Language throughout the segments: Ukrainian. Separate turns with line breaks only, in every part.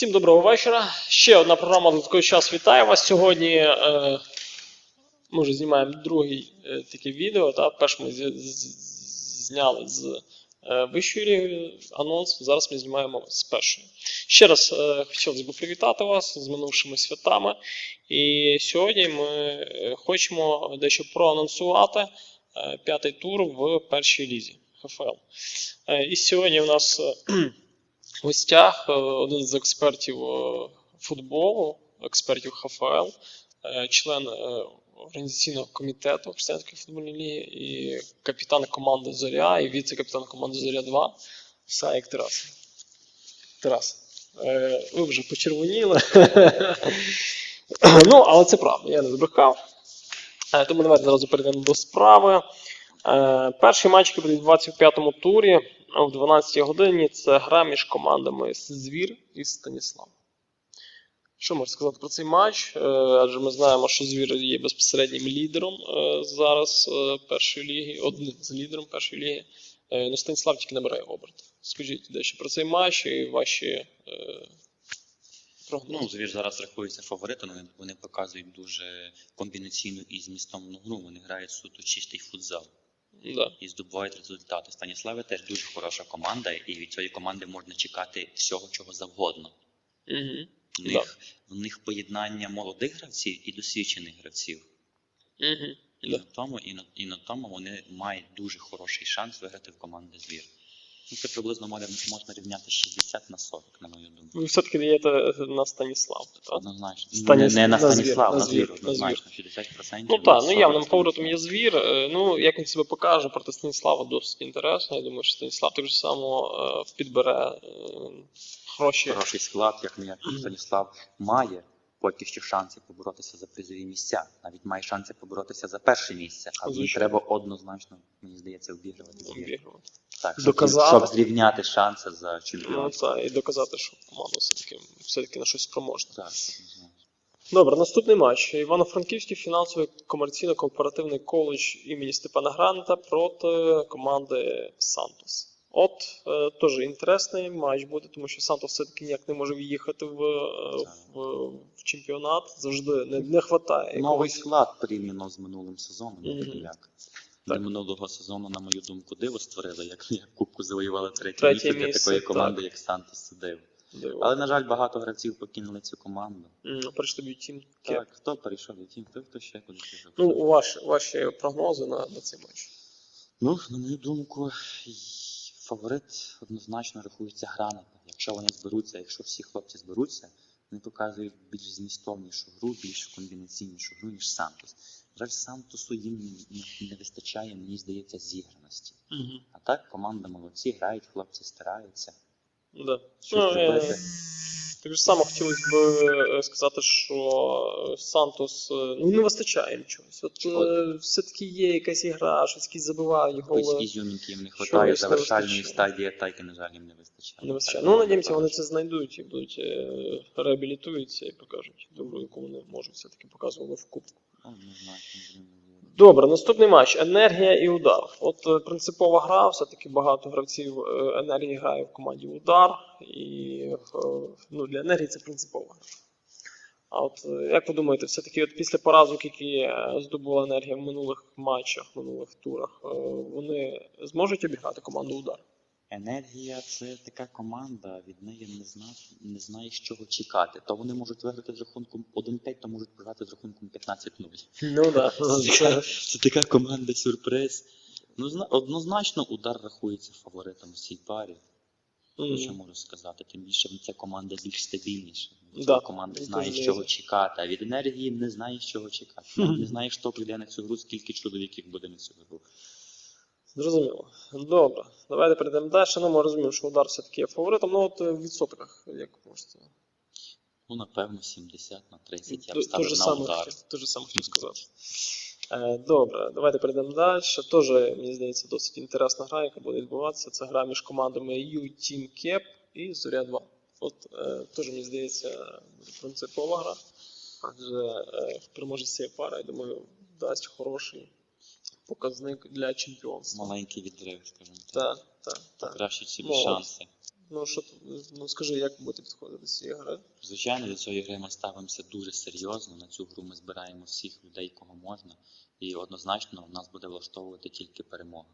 Всім доброго вечора. Ще одна програма «Додатковий час вітає вас. Сьогодні е, ми вже знімаємо другий е, таке відео. Та? Перше ми зняли з е, вищої ліги анонс, зараз ми знімаємо з першої. Ще раз е, хотілося б привітати вас з минувшими святами. І сьогодні ми е, хочемо дещо проанонсувати п'ятий тур в першій лізі ХФЛ. І сьогодні у нас. В гостях е, один з експертів е, футболу, експертів ХФЛ, е, член організаційного комітету Християнської футбольної ліги і капітан команди Зоря, і віце-капітан команди Зоря 2 Саїк Тарас. Тарас, ви вже почервоніли. ну, але це правда, я не збрехав. Тому давайте зразу перейдемо до справи. Перший матч, який буде відбуватися в п'ятому турі о 12 годині, це гра між командами Звір і Станіслав. Що можна сказати про цей матч? Е, Адже ми знаємо, що Звір є безпосереднім лідером е, зараз е, першої ліги, одним з лідером першої ліги. Ну, Станіслав тільки набирає оберт. Скажіть дещо про цей матч і ваші прогнози.
Ну, звір зараз рахується фаворитом, вони показують дуже комбінаційну і змістовну гру. Вони грають суто чистий футзал
Да.
і здобувають результати. Станіслави теж дуже хороша команда, і від цієї команди можна чекати всього, чого завгодно.
Угу.
В них, в них поєднання молодих гравців і досвідчених гравців.
Угу.
І,
Да.
на тому, і, на, і на тому вони мають дуже хороший шанс виграти в команди звір. Ну, це приблизно можна рівняти 60 на 40, на мою думку.
Ви все-таки даєте на Станіслав. Так?
Однозначно.
Станіс-
Не, не на Станіслав,
на звір,
однозначно, 60%.
Ну так, ну
40
явним фаворитом є звір. Е, Ну, як він себе покаже проти Станіслава, досить інтересно. Я думаю, що Станіслав так же само е, підбере е, хороші.
Хороший склад, як ніяк
Мгм.
Станіслав має поки що шанси поборотися за призові місця. Навіть має шанси поборотися за перше місце, але
Звичайно.
треба однозначно, мені здається, обігрувати
обігрувати.
Так, щоб,
Доказати.
щоб зрівняти шанси за
Ну, так, і доказати, що команда все-таки, все-таки на щось спроможна.
Так.
Добре, наступний матч. Івано-Франківський фінансовий комерційно-кооперативний коледж імені Степана Гранта проти команди Сантос. От е, теж інтересний матч буде, тому що Сантос все-таки ніяк не може в'їхати в, е, в, в чемпіонат. Завжди не, не вистачає.
Новий склад порівняно з минулим сезоном.
Мгм.
як.
Так.
Минулого сезону, на мою думку, диво створили, як, як Кубку завоювали третє,
Третє
місце для
місце,
такої
так.
команди, як Сантос це диво.
Диво.
Але, на жаль, багато гравців покинули цю команду.
М, Перейшли б тім.
Так, хто перейшов до тім, хто, хто ще куди пішов.
Ну, ваші, ваші прогнози на, на цей матч.
Ну, на мою думку, фаворит однозначно рахується граната. Якщо вони зберуться, якщо всі хлопці зберуться, вони показують більш змістовнішу гру, більш комбінаційнішу гру, ніж Сантос. Жаль, Сантосу їм не, вистачає, мені здається, зіграності.
Угу.
А так, команда молодці, грають, хлопці стараються.
Да.
Щось
Ну,
робити.
Так же само хотілося б е, сказати, що Сантос е, ну, не вистачає їм чогось. От
Чого?
е, все-таки є якась ігра, щось якісь
Якоїсь
голи.
ізюмінки їм не вистачає, завершальної стадії атаки, на жаль, їм не вистачає.
Не вистачає.
Так,
Ну, надіємося, вони це знайдуть і будуть е, реабілітуються і покажуть добру, яку вони можуть все-таки показували в кубку.
Однозначно, будемо вірити.
Добре, наступний матч. Енергія і удар. От е, принципова гра, все-таки багато гравців е, енергії грає в команді удар, і е, ну, для енергії це принципова гра. А от як ви думаєте, все-таки от після поразок, які здобула енергія в минулих матчах, в минулих турах, вони зможуть обіграти команду удар?
Енергія це така команда, від неї не зна, не знаєш, чого чекати. То вони можуть виграти з рахунком 1-5, то можуть програти з рахунком 15-0.
Ну так.
Це така, це така команда сюрприз. Ну, однозначно удар рахується фаворитом в цій парі. Ну, Що можу сказати? Тим більше ця команда більш стабільніша. Ця
Да,
команда знає,
дуже
чого чекати, а від енергії не знаєш, чого чекати.
Мгм.
Не знаєш, хто прийде на цю гру, скільки чоловіків буде на цю гру.
Зрозуміло. Добре. Давайте перейдемо далі. Ну, ми розуміємо, що удар все-таки є фаворитом. Ну, от е, в відсотках, як можете.
Ну, напевно, 70 на 30 я б ставив на
саме
удар.
те же саме хотів сказати. Е, Добре, давайте перейдемо далі. Теж, мені здається, досить інтересна гра, яка буде відбуватися. Це гра між командами U-Team Cap і Зоря 2. От е, теж, мені здається, принципова гра. Адже переможець цієї пари, я думаю, дасть хороший показник для чемпіонства.
Маленький відрив, скажімо так.
Так, так, так.
Покращить собі
Ну,
шанси.
Ну, що, ну скажи, як будете підходити до цієї гри?
Звичайно, до цієї гри ми ставимося дуже серйозно. На цю гру ми збираємо всіх людей, кого можна. І однозначно нас буде влаштовувати тільки перемога.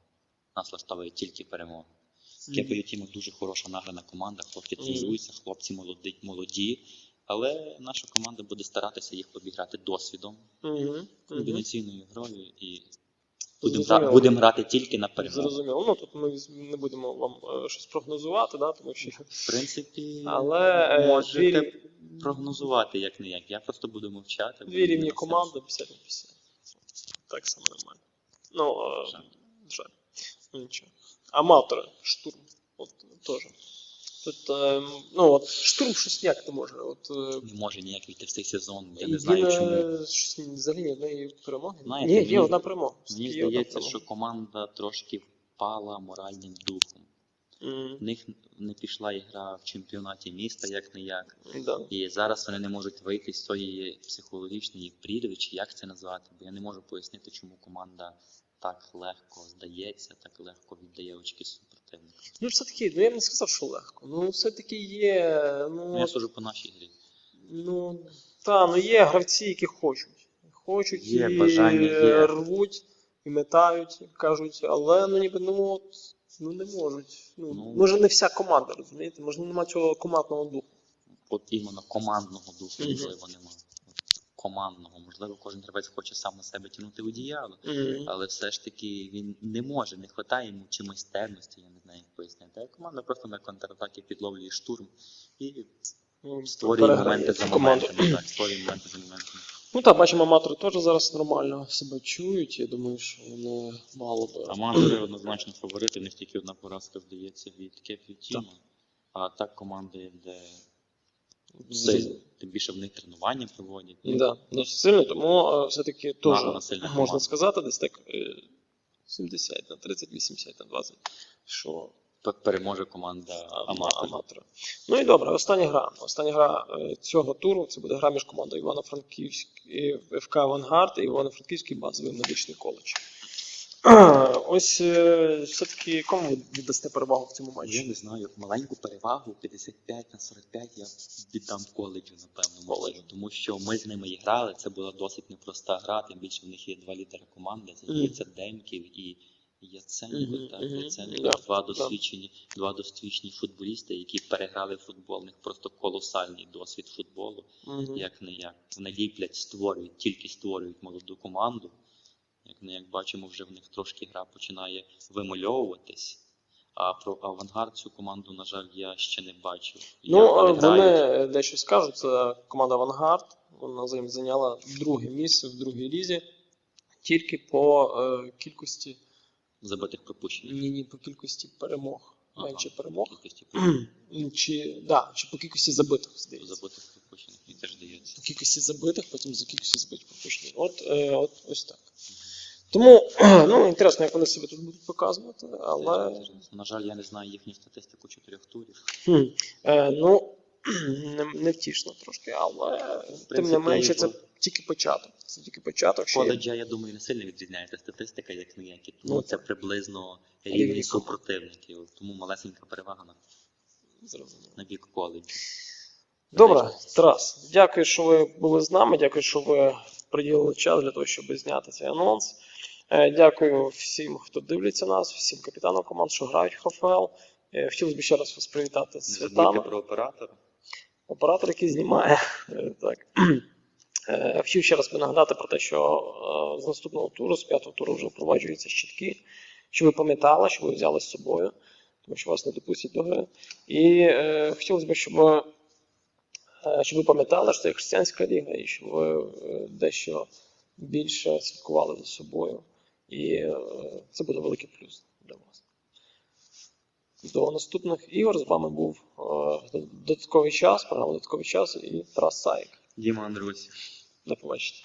Нас влаштовує тільки перемога. Кепою Тімок дуже хороша награна команда, хлопці тренуються, хлопці молоді, молоді. Але наша команда буде старатися їх обіграти досвідом, комбінаційною грою і будемо
Зрозуміло.
будем грати тільки на перемогу.
Зрозуміло. Ну тут ми не будемо вам е, щось прогнозувати, да, тому що.
В принципі,
Але е,
можете
дві, рів-
прогнозувати як не як. Я просто буду мовчати. буду
дві рівні
дивитися.
команди 50 на 50. Так само нормально. Ну, е,
Жаль.
жаль. Ну, нічого. Аматори, штурм. От теж. Е, ну, от штурм щось ніяк не може. От, е,
Не може ніяк війти в цей сезон. Я не знаю, чому.
щось взагалі одної перемоги.
Знаєте,
Ні, є
мені-
одна перемога.
Мені
Є одна
здається,
перемога.
що команда трошки впала моральним духом.
Мгм.
В них не пішла ігра в чемпіонаті міста, як не як.
Да.
І зараз вони не можуть вийти з цієї психологічної прірви, чи як це назвати, бо я не можу пояснити, чому команда так легко здається, так легко віддає очки супротивника.
Ну, все-таки, ну я б не сказав, що легко. Ну, все-таки є.
Ну,
Ну,
я сужу по нашій грі.
ну та, ну є гравці, які хочуть. Хочуть
Є
і
бажання, є.
рвуть, і метають, і кажуть, але ну ніби ну от, ну не можуть. Ну,
Ну.
може не вся команда, розумієте? Може немає цього командного духу.
От іменно командного духу,
Мгм.
можливо, немає. Командного, можливо, кожен гравець хоче сам на себе тягнути одіяло. Але все ж таки він не може, не вистачає йому чи майстерності, я не знаю, як пояснити. А команда просто на контратакі підловлює штурм і
Ну,
створює
переграє
моменти за моментами. Так, створює моменти за моментами.
Ну так, бачимо, аматори теж зараз нормально себе чують. Я думаю, що вони мало би.
Аматори однозначно фаворити, в них тільки одна поразка здається від Кефі Тіма. А так команда йде сильно. Тим більше в них тренування проводять.
Да, досить сильно, тому е, все-таки теж можна
команда.
сказати, десь так е, 70 на 30, 80 на 20, що
Переможе команда
аматора. Ну і добре, остання гра. Остання гра е, цього туру це буде гра між командою Івано-Франківськ ФК Авангард і Івано-Франківський базовий медичний коледж. Ось е, все-таки кому віддасте перевагу в цьому матчі?
Я не знаю, маленьку перевагу 55 на 45 я віддам коледжу, напевно,
Коледжу.
Тому що ми з ними і грали, це була досить непроста гра, тим більше в них є два лідери команди, це Демків і Яценко, так, Яценко, два досвідчені, два досвідчені футболісти, які переграли футбол, в них просто колосальний досвід футболу, як не як. Вони ліплять, створюють, тільки створюють молоду команду. Як не як бачимо, вже в них трошки гра починає вимальовуватись. А про авангард цю команду, на жаль, я ще не бачив.
Ну,
Як
е,
вони грають.
дещо скажуть. Це команда Авангард. Вона зайняла друге місце в другій лізі тільки по е, кількості
забитих пропущених.
ні, ні, по кількості перемог.
Ага,
Менше перемог.
Кількості
Ну, Чи, да, чи по кількості забитих, здається.
забитих пропущених, мені теж здається.
По кількості забитих, потім за кількістю забитих пропущених. От, е, от ось так. Тому, ну, інтересно, як вони себе тут будуть показувати, але.
На жаль, я не знаю їхню статистику чотирьох турів.
Хм, е, ну, не, невтішно трошки, але тим не менше, це тільки початок. Це тільки початок.
Коледжа, я думаю, не сильно відрізняється статистика, як ніякі. Тому
Ну,
це приблизно
Рівні
рівні супротивників. Тому малесенька перевага на, на бік коледжу.
Добре, Тарас, дякую, що ви були з нами. Дякую, що ви приділили час для того, щоб зняти цей анонс. Е, Дякую всім, хто дивиться нас, всім капітанам команд, що грають в ХФЛ. Е, Хотілося б ще раз вас привітати з святами.
про оператора.
Оператор, який знімає. Е, Так. Хотів ще раз би нагадати про те, що з наступного туру, з п'ятого туру вже впроваджуються щитки, що ви пам'ятали, що ви взяли з собою, тому що вас не допустять до гри. І е, хотілося б, щоб, щоб ви пам'ятали, що це християнська ліга, і щоб ви е, дещо більше слідкували за собою. І е, це буде великий плюс для вас. До наступних ігор з вами був е, додатковий час, програма додатковий час і Тарас Саїк.
Діма Андрусі.
До побачення.